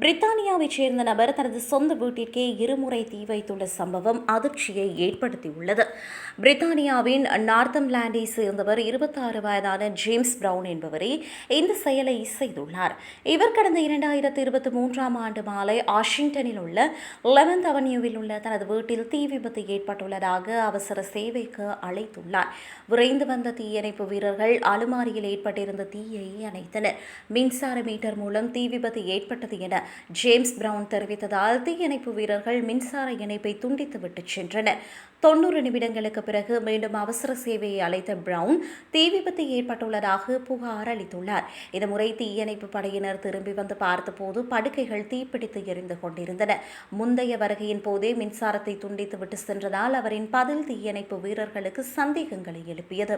பிரித்தானியாவைச் சேர்ந்த நபர் தனது சொந்த வீட்டிற்கே இருமுறை தீ வைத்துள்ள சம்பவம் அதிர்ச்சியை ஏற்படுத்தியுள்ளது. பிரித்தானியாவின் நார்த்தம்லாண்டை சேர்ந்தவர் இருபத்தாறு வயதான ஜேம்ஸ் பிரவுன் என்பவரே இந்த செயலை செய்துள்ளார். இவர் கடந்த இரண்டாயிரத்து இருபத்தி மூன்றாம் ஆண்டு மாலை வாஷிங்டனில் உள்ள லெவன்த் அவென்யூவில் உள்ள தனது வீட்டில் தீ விபத்து ஏற்பட்டுள்ளதாக அவசர சேவைக்கு அழைத்துள்ளார். விரைந்து வந்த தீயணைப்பு வீரர்கள் அலுமாரியில் ஏற்பட்டிருந்த தீயை அணைத்தனர். மின்சார மீட்டர் மூலம் தீ விபத்து ஏற்பட்டது என ஜேம்ஸ் பிரவுன் தெரிவித்ததால் தீயணைப்பு வீரர்கள் மின்சார இணைப்பை துண்டித்துவிட்டு சென்றனர். தொன்னூறு நிமிடங்களுக்கு பிறகு மீண்டும் அவசர சேவையை அழைத்த பிரவுன் தீ விபத்து ஏற்பட்டுள்ளதாக புகார் அளித்துள்ளார். இதுமுறை தீயணைப்பு படையினர் திரும்பி வந்து பார்த்தபோது படுக்கைகள் தீப்பிடித்து எரிந்து கொண்டிருந்தன. முந்தைய வருகையின் போதே மின்சாரத்தை துண்டித்துவிட்டு சென்றதால் அவரின் பதில் தீயணைப்பு வீரர்களுக்கு சந்தேகங்களை எழுப்பியது.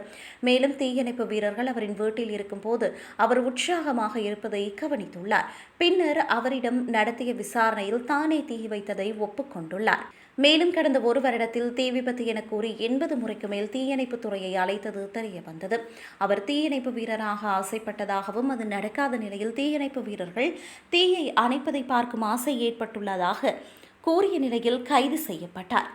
மேலும் தீயணைப்பு வீரர்கள் அவரின் வீட்டில் இருக்கும்போது அவர் உற்சாகமாக இருப்பதை கவனித்துள்ளார். பின்னர் அவரிடம் நடத்திய விசாரணையில் தானே தீ வைத்ததை ஒப்புக்கொண்டுள்ளார். மேலும் கடந்த ஒரு வருடத்தில் தீ விபத்து என கூறி எண்பது முறைக்கு மேல் தீயணைப்பு துறையை அழைத்தது தெரிய வந்தது அவர் தீயணைப்பு வீரராக ஆசைப்பட்டதாகவும் அது நடக்காத நிலையில் தீயணைப்பு வீரர்கள் தீயை அணைப்பதை பார்க்கும் ஆசை ஏற்பட்டுள்ளதாக கூறிய நிலையில் கைது செய்யப்பட்டார்.